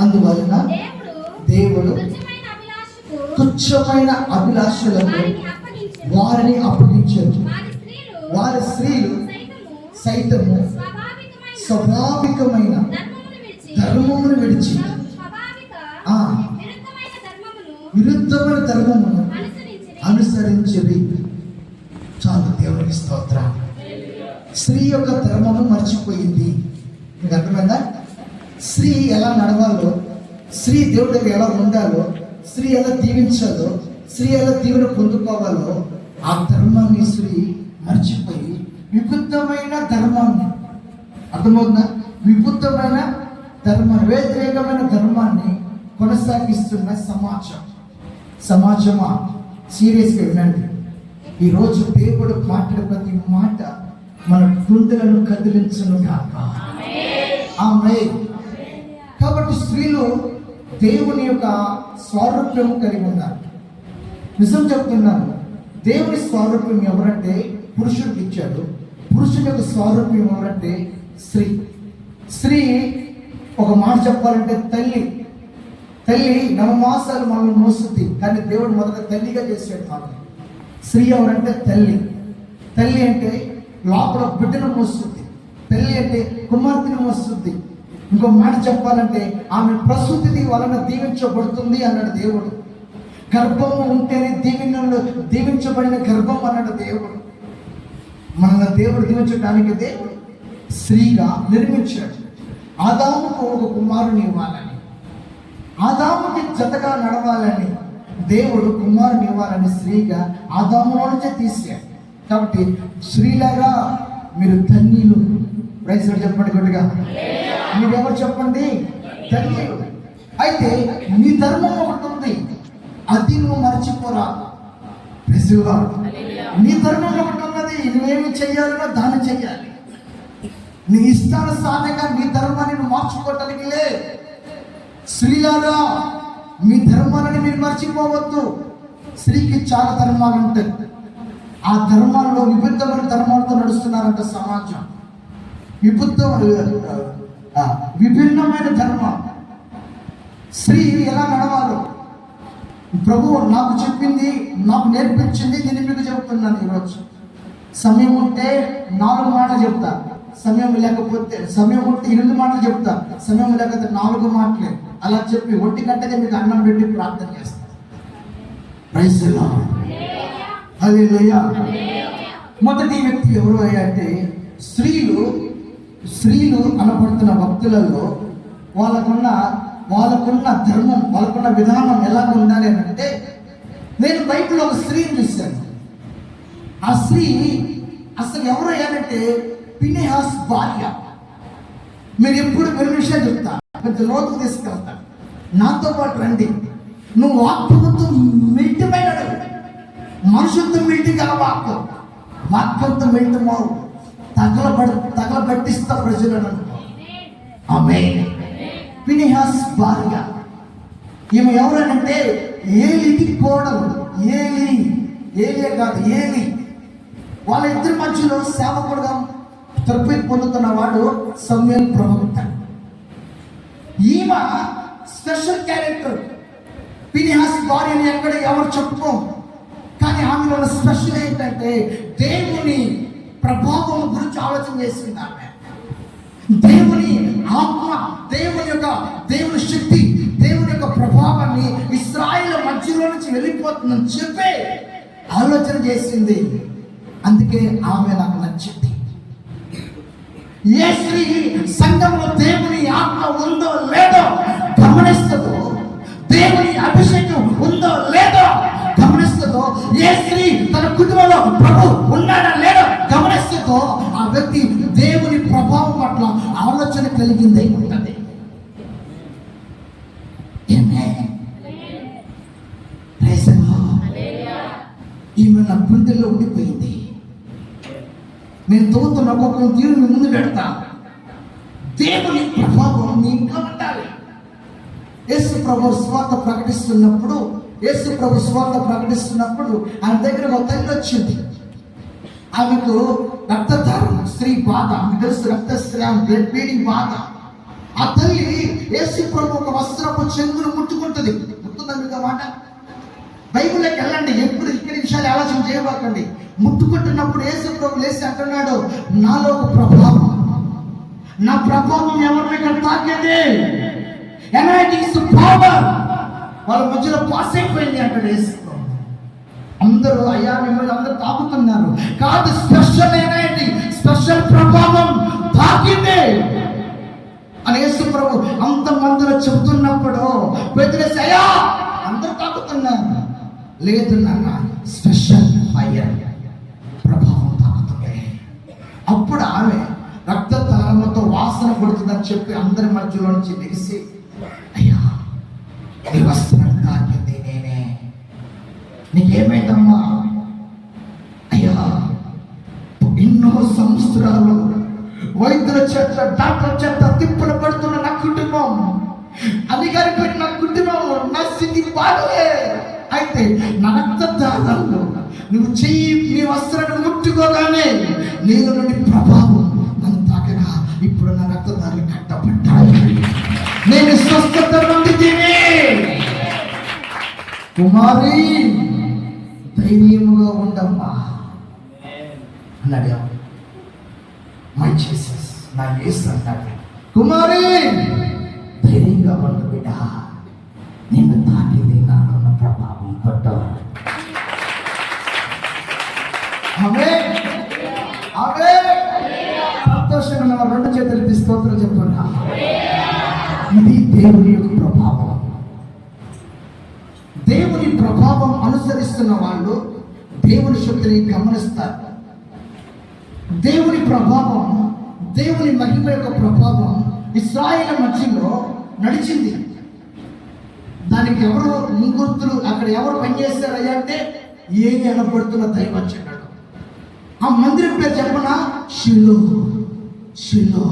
అందువలన దేవుడు తుచ్చమైన అభిలాషలకు వారిని అప్పగించారు వారి స్త్రీలు సైతము స్వాభావికమైన ధర్మమును విడిచి. విరుద్ధమైన ధర్మమును. అనుసరించిరి. చాలు దేవునికి స్తోత్రం. స్త్రీ యొక్క ధర్మము మర్చిపోయింది. మీకు అర్థమైందా? స్త్రీ ఎలా నడవాలో స్త్రీ దేవుడి దగ్గర ఎలా ఉండాలో స్త్రీ ఎలా దీవించాలో స్త్రీ ఎలా దీవెన పొందుకోవాలో ఆ ధర్మాన్ని స్త్రీ మర్చిపోయి విబుద్ధమైన ధర్మాన్ని అర్థమవుతుందా? విబుద్ధమైన ధర్మ వ్యతిరేకమైన ధర్మాన్ని కొనసాగిస్తున్న సమాజం. సమాజమా? సీరియస్గా వినండి. ఈరోజు దేవుడు మాట్లాడే ప్రతి మాట మన గుండెలను కదిలించను కాక ఆమె కాబట్టి స్త్రీలు దేవుని యొక్క స్వారూప్యం కలిగి ఉన్నారు. నిజం చెప్తున్నాను దేవుని స్వారూప్యం ఎవరంటే పురుషుడికి ఇచ్చాడు. పురుషుడి యొక్క స్వారూప్యం ఎవరంటే స్త్రీ. స్త్రీ ఒక మాట చెప్పాలంటే తల్లి. తల్లి నవమాసాలు మనల్ని మోస్తుంది కానీ దేవుడు మొదట తల్లిగా చేసాడు మనల్ని స్త్రీ ఎవరంటే తల్లి. తల్లి అంటే లోపల బిడ్డను మోస్తుంది. తల్లి అంటే కుమార్తెను మోస్తుంది. ఇంకో మాట చెప్పాలంటే ఆమె ప్రసూతి వలన దీవించబడుతుంది అన్నాడు దేవుడు. గర్భము ఉంటేనే దీవెనలు దీవించబడిన గర్భం అన్నాడు దేవుడు. మనల్ని దేవుడు దీవించడానికి దేవుడు స్త్రీగా నిర్మించాడు. ఆదాముకు ఒక కుమారుని ఇవ్వాలని ఆదాముకి జతగా నడవాలని దేవుడు కుమారుని ఇవ్వాలని స్త్రీగా ఆదాము నుంచే తీసాడు కాబట్టి స్త్రీలాగా మీరు ధన్యులు. ప్రైజ్ చెప్పండి కొద్దిగా. మీరెవరు చెప్పండి. ధన్యులు అయితే నీ ధర్మం ఒకటి ఉంది. అది నువ్వు మర్చిపోరా. నీ ధర్మం ఒకటి ఉన్నది. నువ్వేమి చెయ్యాలనో దాన్ని చెయ్యాలి. నీ ఇష్టానుసారంగా నీ ధర్మాన్ని నువ్వు మార్చుకోవటానికి లే. స్త్రీలారా మీ ధర్మాలని మీరు మర్చిపోవద్దు. స్త్రీకి చాలా ధర్మాలు ఉంటాయి. ఆ ధర్మాల్లో విభిన్నమైన ధర్మాలతో నడుస్తున్నారంట సమాజం. విబుద్ధ విభిన్నమైన ధర్మం. స్త్రీ ఎలా నడవాలో? ప్రభు నాకు చెప్పింది నాకు నేర్పించింది నేను మీకు చెప్తున్నాను ఈరోజు. సమయం ఉంటే నాలుగు మాటలు చెప్తా. సమయం లేకపోతే సమయం ఉంటే ఎనిమిది మాటలు చెప్తా. సమయం లేకపోతే నాలుగు మాటలే. అలా చెప్పి ఒంటి గంటగా మీకు అన్నం పెట్టి ప్రార్థన చేస్తా. ప్రైజ్ అది మొదటి వ్యక్తి ఎవరు అంటే స్త్రీలు స్త్రీలు అనబడుతున్న భక్తులలో వాళ్ళకున్న వాళ్ళకున్న ధర్మం వాళ్ళకున్న విధానం ఎలా ఉండాలి అని అంటే నేను బైబిల్లో ఒక స్త్రీని చూశాను. ఆ స్త్రీ అసలు ఎవరు అయ్యారంటే పినిహాస్ భార్య. మీరు ఎప్పుడు కొన్ని విషయాలు చెప్తా కొంచెం లోతు తీసుకెళ్తా. నాతో పాటు రండి. నువ్వు వాక్యంతో మిల్టిమైన మనుషులతో మిల్టి గల వాక్యం వాక్యంతో మిల్టమవు తగలబడి తగలబట్టిస్తా ప్రజలను. ఆమె పినిహాస్ భార్య ఈమె ఎవరనంటే ఏలికి కోడలు ఏలి ఏలియే కాదు ఏలి. వాళ్ళ ఇద్దరి మధ్యలో సేవకుడుగా తృప్తి పొందుతున్న వాడు సమయం ప్రవక్త. ఈమె స్పెషల్ క్యారెక్టర్. పినిహాస్ భార్యని ఎక్కడ ఎవరు చెప్పుకో? కానీ ఆమెలో స్పెషల్ ఏంటంటే దేవుని ప్రభావం గురించి ఆలోచన చేసింది ఆమె దేవుని ఆత్మ దేవుని యొక్క దేవుని శక్తి దేవుని యొక్క ప్రభావాన్ని ఇస్రాయిల్ మధ్యలో నుంచి వెళ్ళిపోతుందని చెప్పే ఆలోచన చేసింది. అందుకే ఆమె నాకు నచ్చింది. ఏ స్త్రీ సంఘంలో దేవుని ఆత్మ ఉందో లేదో గమనిస్తుందో దేవుని అభిషేకం ఉందో లేదో గమనిస్తుందో ఏ స్త్రీ తన కుటుంబంలో ప్రభు ఉన్నాడా లేదో కలిగింది. ఉంటుంది. ఈమె నా గుండెల్లో ఉండిపోయింది. నేను తోతున్న ఒక్కొక్క తీరు ముందు పెడతా. దేవుని ప్రభావం ఇంట్లో ఉండాలి యేసు ప్రభు స్వార్థ ప్రకటిస్తున్నప్పుడు యేసు ప్రభు స్వార్థ ప్రకటిస్తున్నప్పుడు ఆయన దగ్గర ఒక తల్లి వచ్చింది. ఆమెకు రక్తధారం స్త్రీ బాధ ఆమె తెలుసు రక్తస్రావం బ్లడ్ బ్లీడింగ్ బాధ. ఆ తల్లి యేసు ప్రభు ఒక వస్త్రపు చెంగును ముట్టుకుంటుంది. గుర్తుందా మీకు మాట? బైబిల్లోకి వెళ్ళండి ఎప్పుడు ఇక్కడ విషయాలు ఆలోచన చేయబాకండి. ముట్టుకుంటున్నప్పుడు యేసు ప్రభు లేసి అంటున్నాడు నాలో ఒక ప్రభావం. నా ప్రభావం ఎవరిని ఇక్కడ తాకింది? ఎనర్జీస్ పవర్ వాళ్ళ మధ్యలో పాస్ అయిపోయింది అంటాడు యేసు. అందరూ అయ్యా మిమ్మల్ని అందరూ తాకుతున్నారు. కాదు స్పెషల్ ఎనర్జీ స్పెషల్ ప్రభావం తాకిందే. అని యేసు ప్రభు అంత చెబుతున్నప్పుడు పెద్దలేసి అయ్యా అందరూ తాకుతున్నారు. లేదు నాన్న స్పెషల్ ఫైర్ ప్రభావం తాకుతుంది. అప్పుడు ఆమె రక్త తలముతో వాసన కొడుతుందని చెప్పి అందరి మధ్యలో నుంచి లెగిసి అయ్యా నీ వస్త్రం తాకింది. నీకేమైందమ్మా? అయ్యా ఎన్నో సంవత్సరాలు వైద్యుల చేత డాక్టర్ చేత తిప్పులు పడుతున్న నా కుటుంబం. అధికారిపోయిన నా కుటుంబం నా స్థితి బాగలే. అయితే నా రక్తదానాలు నువ్వు చెయ్యి నీ వస్త్రాన్ని ముట్టుకోగానే నేను నుండి ప్రభావం నన్ను తాకగా ఇప్పుడు నా రక్తదారులు కట్టబడ్డాయి. నేను స్వస్థత పొందితేనే. కుమారి ధైర్యముగా ఉండమ్మా. అన్నాడు? మై జీసస్ నా యేసు అన్నాడు. కుమారి ధైర్యంగా ఉండు బిడ్డ. నిన్ను తాకింది నాకున్న ప్రభావం కొట్ట. సంతోషంగా రెండు చేతులు స్తోత్రం చెప్తున్నా. ఇది దేవుని యొక్క ప్రభావం. దేవుని ప్రభావం అనుసరిస్తున్న వాళ్ళు దేవుని శక్తిని గమనిస్తారు. దేవుని ప్రభావం దేవుని మహిమ యొక్క ప్రభావం ఇస్రాయేల్ మధ్యలో నడిచింది. దానికి ఎవరు ముంగుర్తులు అక్కడ ఎవరు పనిచేస్తారయ్యా అంటే ఏమి అనబడుతున్న దైవచనుడు ఆ మందిరం పేరు చెప్పన? షిల్లో షిల్లో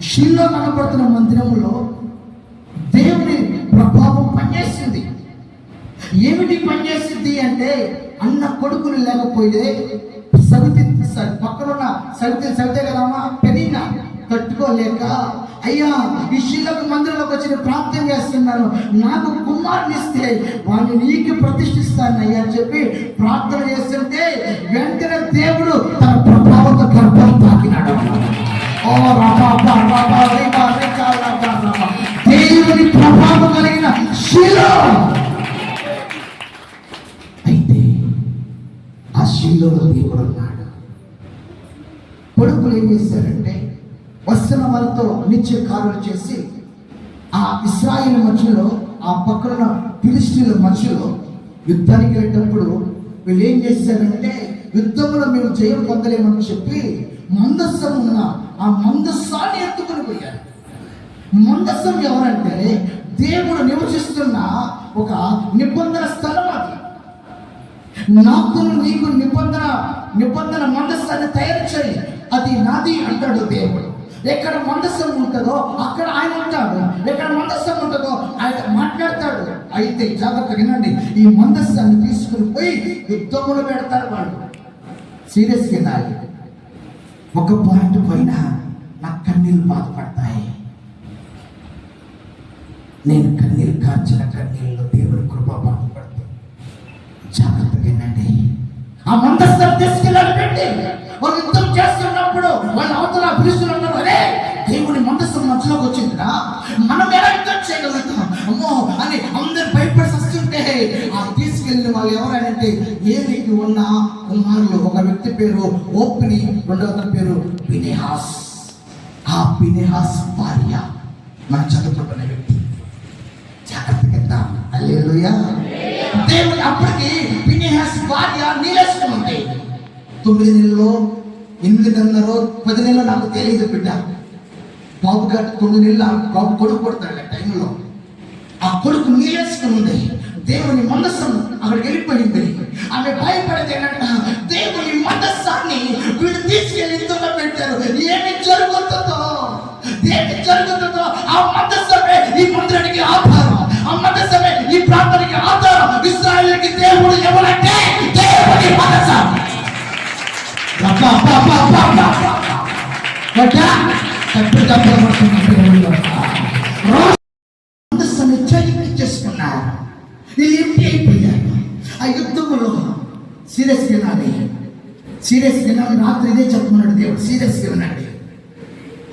షిల్లో కనబడుతున్న మందిరంలో దేవుని ప్రభావం పనిచేసింది ఏమిటి పనిచేసింది అంటే అన్న కొడుకులు లేకపోయితే సవితి పక్కనున్న సవితి సవితే కదమ్మా పెరిగిన తట్టుకోలేక అయ్యా ఈ శిలకు మందిరంలోకి వచ్చి ప్రాప్తం ప్రార్థన చేస్తున్నాను నాకు కుమారుని ఇస్తే వాడిని నీకు ప్రతిష్ఠిస్తాను అయ్యా అని చెప్పి ప్రార్థన చేస్తుంటే వెంటనే దేవుడు తన ప్రభావంతో గర్భం తాకినాడు. ఓ రాబా. కలిగిన శిలో. అయితే ఆ శిలో దేవుడు ఉన్నాడు కొడుకులు ఏం చేశారంటే వస్తున్న వాళ్ళతో నిత్య కారులు చేసి ఆ ఇస్రాయిల్ మధ్యలో ఆ పక్కన ఫిలిస్టీన్ల మధ్యలో యుద్ధానికి వెళ్ళేటప్పుడు వీళ్ళు ఏం చేశారంటే యుద్ధంలో మేము జయం పొందలేమని చెప్పి మందస్సం ఉన్న ఆ మందస్సాన్ని ఎత్తుకొని పోయారు. మందస్సం ఎవరంటే దేవుడు నివసిస్తున్న ఒక నిబంధన స్థలం అది. నాకు నీకు నిబంధన నిబంధన మందస్సాన్ని తయారు చేయి. అది నాది అంటాడు దేవుడు. ఎక్కడ మందస్సం ఉంటుందో అక్కడ ఆయన ఉంటాడు. ఎక్కడ మందస్సం ఉంటుందో ఆయన మాట్లాడతాడు. అయితే జాగ్రత్త వినండి. ఈ మందస్సాన్ని తీసుకుని పోయి యుద్ధములు పెడతారు వాళ్ళు. సీరియస్గా వినాలి. ఒక పాయింట్ పైన నా కన్నీళ్ళు బాధపడతాయి. నేను కన్నీరు కార్చిన కన్నీళ్ళలో దేవుడు కృప బాధపడుతుంది జాగ్రత్తగా ఆ మందస్థం తీసుకెళ్ళాలి వాళ్ళు యుద్ధం చేస్తున్నప్పుడు వాళ్ళ అవతల పిలుస్తున్నారు ఉన్నారు అరే దేవుని మందస్థం మధ్యలోకి వచ్చిందిరా. మనం ఎలా యుద్ధం చేయగలుగుతాం? అమ్మో! అని అందరు భయపడి వస్తుంటే ఆ తీసుకెళ్ళిన వాళ్ళు ఎవరంటే ఏలికి ఉన్న కుమారులు. ఒక వ్యక్తి పేరు ఓపిని రెండవ అతని పేరు పినేహాస్ ఆ పినేహాస్ భార్య. మనం చదువుకుంటున్న అల్లేలుయా. దేవుని అప్పటికి పినిహాస్ భార్య నీలేసుకుంది తొమ్మిది నెలలో ఎనిమిది నెలలు పది నెలలో నాకు తెలియదు బిడ్డ. బాబు గారు తొమ్మిది నెలలు బాబు కొడుకు కొడతాడు ఆ టైంలో. ఆ కొడుకు నీలేసుకుంది దేవుని మనస్సు అక్కడికి వెళ్ళిపోయింది. ఆమె భయపడేది ఏంటంట దేవుని మనస్సాన్ని వీడు తీసుకెళ్ళి ఇందులో పెట్టారు. ఏమి జరుగుతుందో? ఏమి జరుగుతుందో? ఆ మనస్సు ఎట్లా రబ్బా, రబ్బా, రబ్బా, రబ్బా. ఓకే? చేసుకున్నారు ఇది ఎంటి అయిపోయారు ఆ యుద్ధంలో సీరియస్ వినాలి సీరియస్ వినాలి రాత్రి ఇదే చెప్తున్నాడు దేవుడు. సీరియస్ వినండి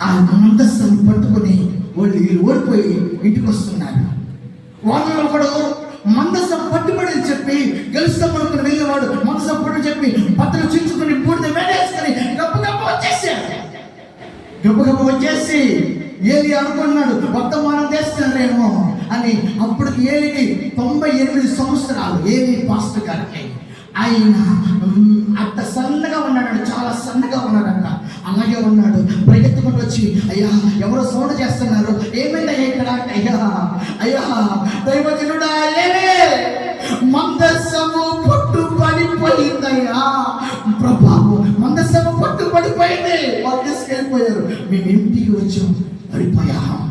ఆ మందస్సును పట్టుకొని వాళ్ళు వీళ్ళు ఓడిపోయి ఇంటికి వస్తున్నారు. వాళ్ళు ఒకడు మందసం పట్టుబడి చెప్పి గెలుస్తాం అనుకుని వెళ్ళేవాడు. మందసం పట్టు చెప్పి బట్టలు చించుకుని బూడిద వేడేసుకొని గబగబ వచ్చేసి ఏలి అనుకున్నాడు వర్తమానం చేస్తానేమో అని అప్పుడు ఏలికి తొంభై ఎనిమిది సంవత్సరాలు ఏలి పాస్టర్ గారికి. ఆయన అంత సన్నగా ఉన్నాడు చాలా సన్నగా ఉన్నాడంట. అలాగే ఉన్నాడు పరిగెత్తుకుంటూ వచ్చి అయ్యా ఎవరో సౌండ్ చేస్తున్నారు? ఏమైందయ్యా ఇక్కడ? అయ్యా అయ్యా దైవజనుడా ఏమే మందస్సము పట్టు పడిపోయిందయ్యా ప్రభావం మందస్సము పట్టు పడిపోయింది వాళ్ళు తీసుకెళ్ళిపోయారు. మేము ఇంటికి వచ్చాం. పడిపోయా.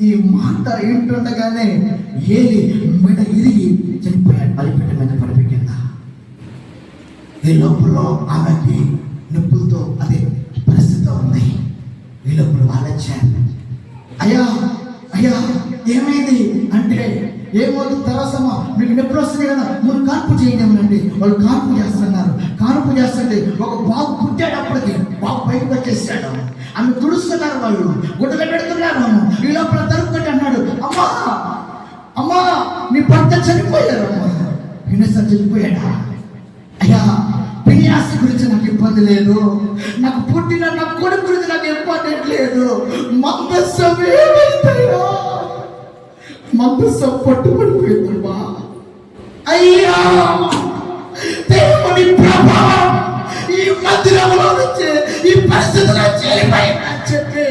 ఈ మాట ఏంటుండగానే ఏలి మెడ ఇరిగి చనిపోయాడు. బలిపెట్ట మీద పడిపెట్టిందా? ఈ లోపల ఆమెకి నొప్పులతో అదే పరిస్థితి ఉంది. ఈ లోపల వాళ్ళు ఏమవుతుంది తర్వాతమ్మా మీకు నొప్పులు వస్తుంది కదా. మీరు కాన్పు చేయలేమనండి వాళ్ళు కాన్పు చేస్తున్నారు. కాన్పు చేస్తుంటే ఒక బాబు పుట్టాడు అప్పటికి. బాబు బయటకు వచ్చేసాడు. ఆమె తుడుస్తున్నారు వాళ్ళు. గుడ్డలు పెడుతున్నారు ఈ లోపల తరుపుకుంటే అన్నాడు అమ్మా! అమ్మా! నీ భర్త చనిపోయారు అమ్మా. వినసారి చనిపోయాడా? అయ్యా పిన్యాసి గురించి నాకు ఇబ్బంది లేదు. నాకు పుట్టిన నా కొడుకు గురించి నాకు ఇబ్బంది లేదు. మందస్సు ఏమైపోయా మందస్సం పట్టుబడిపోయిందమ్మా అయ్యా దేవుని ప్రభావం ఈ మందిరంలో నుంచి ఈ పరిస్థితిలో చేరిపోయింది అని చెప్పి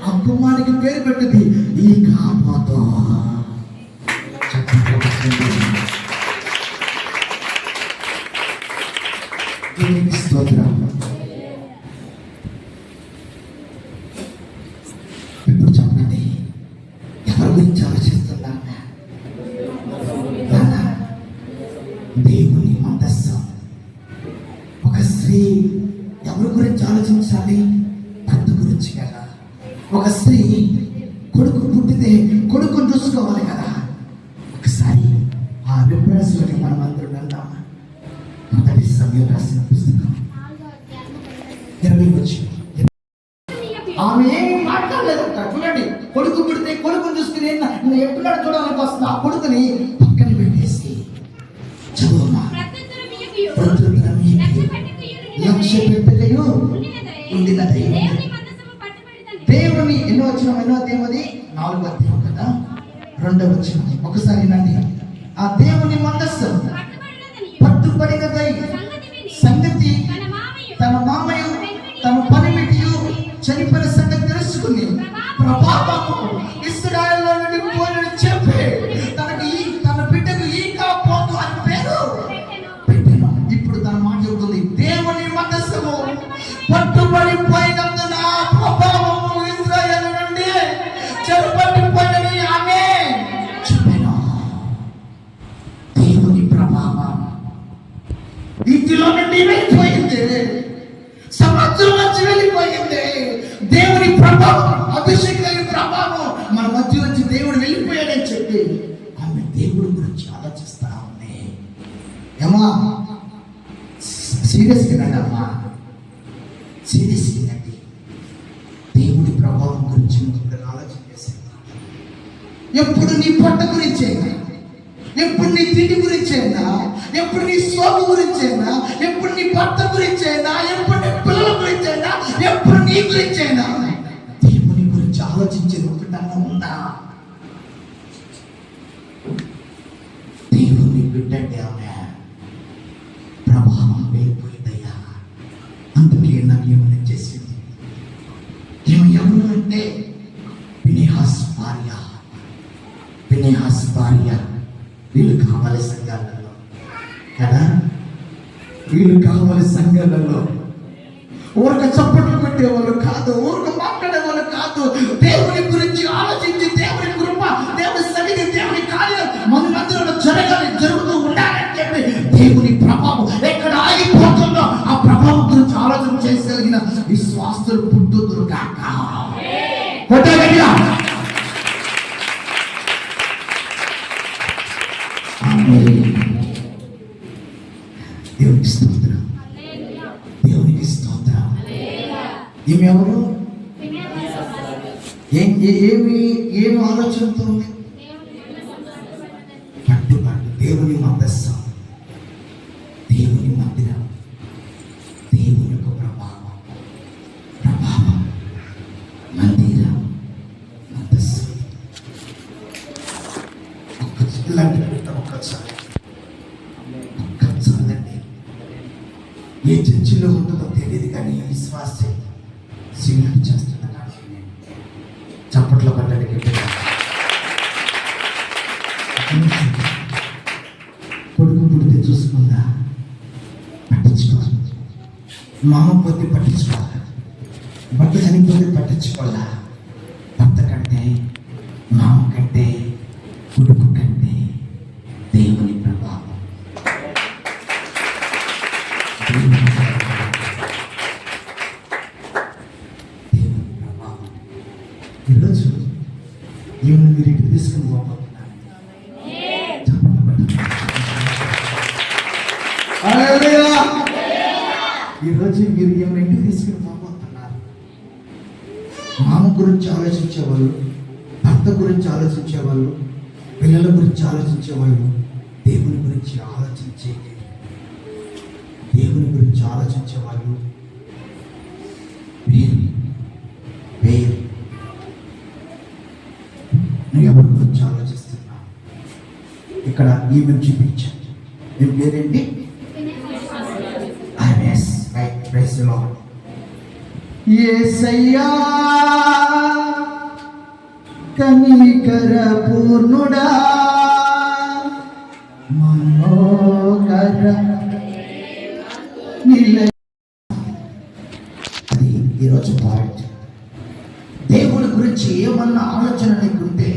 ఆ కుమారికి పేరు పెట్టింది ఈ కాపోతో ఇరవై వచ్చి ఆమె ఏం మాట్లాడలేదంట చూడండి కొడుకు పుడితే కొడుకుని చూసుకుని ఎప్పుడాడు చూడాలని వస్తుంది. ఆ కొడుకుని పక్కన పెట్టేసి చదువుమా లక్ష్య నిలబడి, పెట్టలేయు దేవుని ఎన్నో వచ్చిన ఎన్నో దేవుని? నాలుగు అధ్యాయం కదా? రెండవ వచ్చిన. ఒకసారి నండి ఆ దేవుని మందస్సు పట్టుబడినదనియు, పట్టుబడినదై భర్త గురించి అయినా ఎప్పుడు పిల్లల గురించి అయినా ఎప్పుడు నీ గురించి అయినా దేవుని గురించి ఆలోచించేది ఒకటన్నా ఉందా? దేవుని బిడ్డండి ఆమె ప్రభావం వెళ్ళిపోయిందయ్యా అందుకే నాకు ఏమైనా చేసింది? ఏమి ఎవరు అంటే వినేహాస్ భార్య వినేహాస్ భార్య వీళ్ళు కావలసిన కదా? వీళ్ళు సంఘాలలో ఊరక చప్పట్లు పెట్టేవాళ్ళు కాదు ఊరక మాట్లాడేవాళ్ళు కాదు. దేవుని గురించి ఆలోచించి దేవుని కృప దేవుని సన్నిధి దేవుని కార్యం మన మధ్యలో జరగాలి జరుగుతూ ఉండాలని చెప్పి దేవుని ప్రభావం ఎక్కడ ఆగిపోతుందో ఆ ప్రభావం గురించి ఆలోచన చేయగలిగిన విశ్వాసులు పుట్టుదురు కాక కొట్టగలిగా ఏం ఏమి ఏమి ఆలోచనతో ఉంది? కట్టుబాటు దేవుని మందస్సం దేవుని మందిరం. దేవుని యొక్క ప్రభావం. ప్రభావం. మందిరం. మందస్సం ఒక్క ఇలాంటి ఒక్కసారి ఒక్కసారి ఏ చర్చిలో ఉంటుందో తెలియదు కానీ విశ్వాసం. సింగర్ చేస్తున్న చప్పట్లో నేను చప్పట్ల పడ్డానికి కొడుకు పుడితే చూసుకుందా? పట్టించుకోవాలి. మామ పోతే పట్టించుకోవాలా? భర్త చనిపోతే పట్టించుకోవాలా? ఈరోజు మీరు ఏమైనా ఇంటికి తీసుకుని పోబోతున్నారు? మామ గురించి ఆలోచించేవాళ్ళు భర్త గురించి ఆలోచించేవాళ్ళు పిల్లల గురించి ఆలోచించేవాళ్ళు దేవుని గురించి ఆలోచించే దేవుని గురించి ఆలోచించేవాళ్ళు వేరు వేరు నువ్వు ఎవరి గురించి ఆలోచిస్తున్నావు ఇక్కడ ఈమెను చూపించాను మీ పేరేంటి యేసయ్యా కనికర పూర్ణుడా మనోకర నిలయ అది ఈరోజు పాయింట్. దేవుడి గురించి ఏమన్నా ఆలోచన నీకుంటే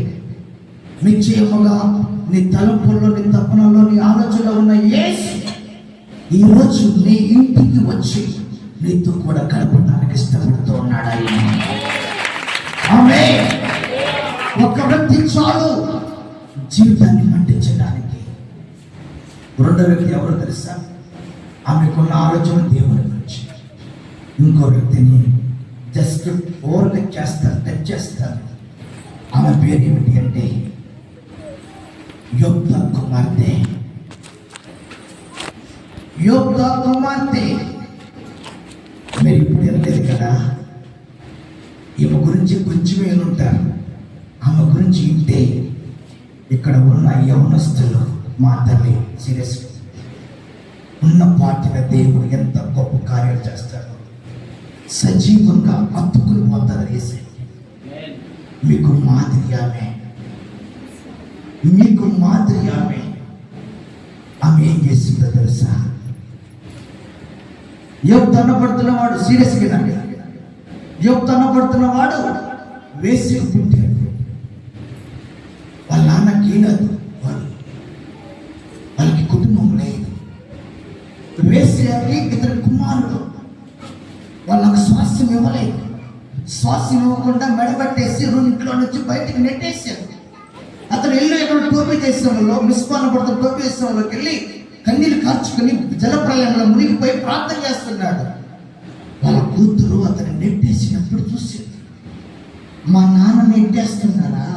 నిశ్చయముగా నీ తలంపుల్లో నీ తపనలో నీ ఆలోచన ఉన్న యేసు ఈరోజు నీ ఇంటికి వచ్చి నీతో కూడా కలపడానికి ఇష్టపడుతూ ఉన్నాడు ఆయన. ఆమె ఒక వ్యక్తి చాలు. జీవితాన్ని మండించడానికి. రెండో వ్యక్తి ఎవరు తెలుసా? ఆమెకున్న ఆలోచన దేవుడి గురించి. ఇంకో వ్యక్తిని జస్ట్ ఓవర్లుక్ చేస్తారు టచ్ చేస్తారు. ఆమె పేరు ఏమిటి అంటే యొక్త కుమార్తె. యొక్త కుమార్తె. మీరు ఇప్పుడు వెళ్ళలేదు కదా? ఈమె గురించి కొంచెం ఉంటారు ఆమె గురించి ఇంటే ఇక్కడ ఉన్న యవనస్తులు మాత్రమే సీరియస్ ఉన్న పాటిన దేవుడు ఎంత గొప్ప కార్యాలు చేస్తాడు. సజీవంగా అతుకులు పోతారు వేసే మీకు మాదిరి ఆమె. మీకు మాదిరి ఆమె. ఆమె ఏం చేసిందో తెలుసా? యోగ్ తన్నపడుతున్న వాడు సీరియస్ అండి యోగ్ తన్నపడుతున్న వాడు వేసి పుట్టాడు. వాళ్ళ నాన్నకి లేదు వాడు. వాళ్ళకి కుటుంబం లేదు. వేసేయాలి ఇతని కుమారుడు. వాళ్ళకు స్వాస్థ్యం ఇవ్వలేదు. స్వాస్థ్యం ఇవ్వకుండా మెడబెట్టేసి ఇంట్లో నుంచి బయటికి నెట్టేసాడు అతను వెళ్ళి ఎక్కడ టోపీ వాళ్ళు మిస్పాన పడుతున్న టోపీ వాళ్ళకి వెళ్ళి కన్నీళ్ళు కార్చుకుని జలప్రలయంలో మునిగిపోయి ప్రార్థన చేస్తున్నాడు. వాళ్ళ కూతురు అతను నెట్టేసినప్పుడు చూసింది. మా నాన్న నెట్టేస్తున్నారా?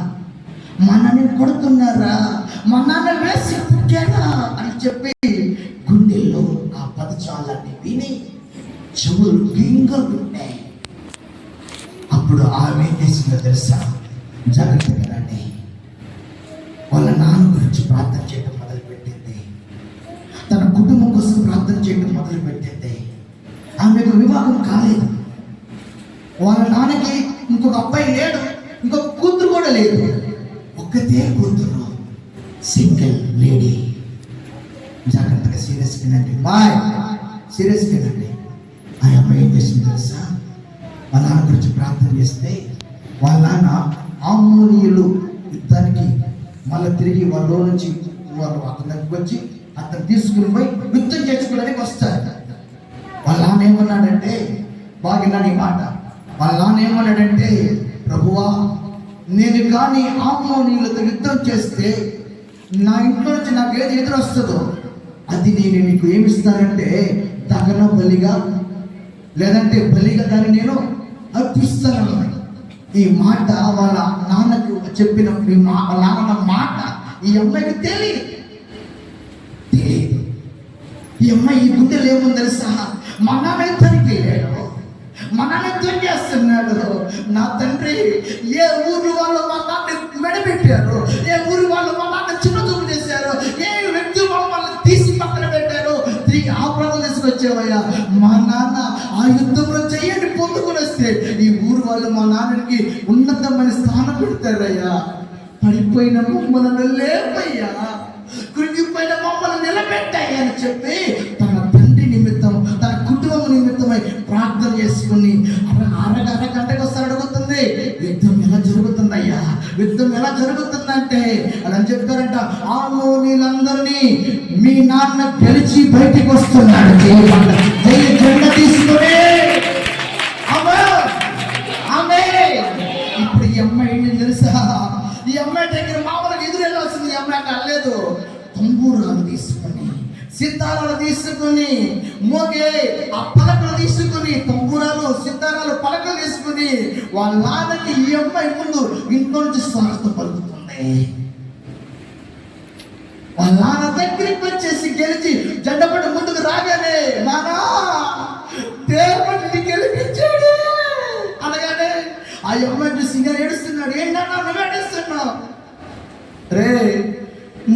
మా నాన్న కొడుతున్నారా? మా నాన్న వేసి పుట్టారా అని చెప్పి గుండెల్లో ఆ పదచాలన్నీ విని చెవులు గింగలున్నాయి అప్పుడు ఆమె ఏం చేసిందో తెలుసా? జాగ్రత్తగా రండి. వాళ్ళ నాన్న గురించి ప్రార్థన చేయడం ప్రార్థన చేయడం మొదలుపెట్టింది ఆమెకు వివాహం కాలేదు. వాళ్ళ నాన్నకి ఇంకొక అబ్బాయి లేడు ఇంకొక కూతురు కూడా లేదు. ఒక్కతే కూతురు సింగిల్ లేడీ. జాగ్రత్తగా సీరియస్ వినండి. బాయ్. సీరియస్ వినండి. ఆ అమ్మాయి ఏం చేసింది తెలుసా? వాళ్ళ నాన్న గురించి ప్రార్థన చేస్తే వాళ్ళ నాన్న ఆమోనీయులు యుద్ధానికి మళ్ళీ తిరిగి వాళ్ళ నుంచి వాళ్ళు అతని దగ్గరికి వచ్చి అతను తీసుకుని పోయి యుద్ధం చేసుకోవడానికి వస్తారు. వాళ్ళ నాన్న ఏమన్నాడంటే బాగినా నీ మాట. వాళ్ళ ఏమన్నాడంటే ప్రభువా నేను కానీ ఆమోనీయులతో యుద్ధం చేస్తే నా ఇంట్లో నుంచి నాకు ఏది ఎదురొస్తుందో అది నేను నీకు ఏమిస్తానంటే దహన బలిగా లేదంటే బలిగా దాన్ని నేను అర్పిస్తాను. ఈ మాట వాళ్ళ నాన్నకు చెప్పిన మా వాళ్ళ నాన్న మాట ఈ అమ్మాయికి తెలియదు. ఈ అమ్మాయి ఈ గుండెలు ఏముంది తెలుసా మా నాన్న ఎంతనికి వెళ్ళాడు మా నాన్న ఎంత చేస్తున్నాడు? నా తండ్రి ఏ ఊరు వాళ్ళు మా నాన్న మెడబెట్టారు ఏ ఊరు వాళ్ళు మా నాన్న చిన్న చూపు చేశారు? ఏ వ్యక్తి మమ్మల్ని తీసి పక్కన పెట్టారు? తిరిగి ఆ ప్రాంతం తీసుకొచ్చేవయ్యా. మా నాన్న ఆ యుద్ధంలో చెయ్యండి పొందుకుని వస్తే ఈ ఊరు వాళ్ళు మా నాన్నకి ఉన్నతమైన స్థానం పెడతారయ్యా. పడిపోయిన మమ్మల్ని లేపయ్యా కృంగిపోయిన మమ్మల్ని నిలబ గెలిచి బయటికి వస్తున్నాడు జయమంట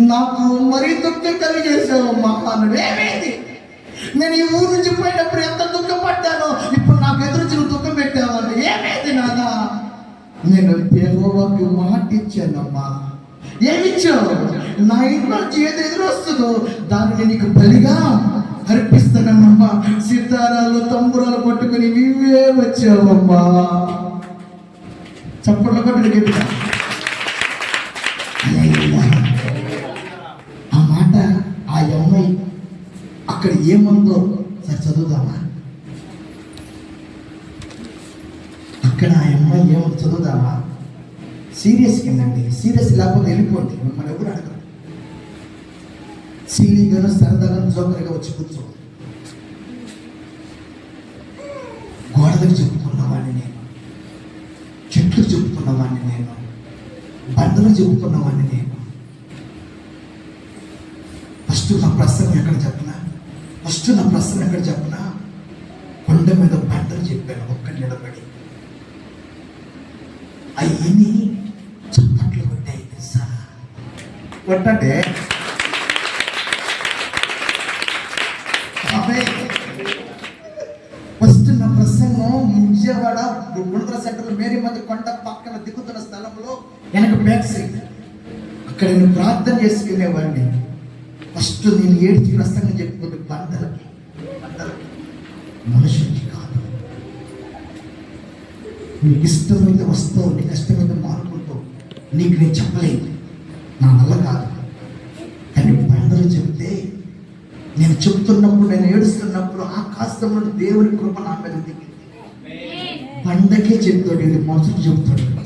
నాకు మరీ దుఃఖం కలిగేసావమ్మా అన్నాడు ఏమైంది? నేను ఈ ఊరు నుంచి పోయినప్పుడు ఎంత దుఃఖపడ్డాను ఇప్పుడు నాకు ఎదురు చిన్న దుఃఖం పెట్టావని ఏమైంది నాన్న? నేను దేవోవాకి మాట ఇచ్చానమ్మా. ఏమిచ్చావు? నా ఇంట్లో నుంచి ఏది ఎదురొస్తుందో దానిని నీకు బలిగా అర్పిస్తానమ్మా. సితారాలు తంబురాలు పట్టుకుని నీవే వచ్చావమ్మా. చప్పట్లు కొట్టి ఆ అమ్మాయి అక్కడ ఏముందో సరే చదువుదామా? అక్కడ ఆ అమ్మాయి ఏముంది చదువుదామా? సీరియస్ కిందండి. సీరియస్ లేకపోతే వెళ్ళిపోండి. మిమ్మల్ని ఎవరు అడగరు. సీనియర్గా సరదాగా జోకరిగా వచ్చి కూర్చో. గోడలకు చెప్పుకున్నవాడిని నేను. చెట్లు చెప్పుకున్నవాడిని నేను. బండలు చెప్పుకున్నవాడిని నేను. ఫస్ట్ నా ప్రసంగం ఎక్కడ చెప్పనా? ఫస్ట్ నా ప్రశ్న ఎక్కడ చెప్పనా? కొండ మీద బండలు చెప్పాను ఒక్క నిలబడి. అయ్యని చప్పట్లు కొట్టాయి తెలుసా? కొట్టంటే? ఫస్ట్ నా ప్రసంగం విజయవాడ గుండ్ర సెంటర్ మేరీ మంది కొండ పక్కన దిగుతున్న స్థలంలో వెనక బ్యాక్ సైడ్. అక్కడ నేను ప్రార్థన చేసుకునేవాడిని. ఫస్ట్ నేను ఏడ్చి ప్రసంగం చెప్పుకుంటే బండలకి బండలకి మనుషులకి కాదు. నీకు ఇష్టమైతే వస్తావు నీకు ఇష్టమైతే మారుకుంటావు నీకు నేను చెప్పలేను. నా వల్ల కాదు. కానీ బండలు చెబితే నేను చెప్తున్నప్పుడు నేను ఏడుస్తున్నప్పుడు ఆకాశంలో దేవుని కృప నా మీద దిగింది. బండకే చెప్తాడు ఇది మనుషులు ఆమేన్.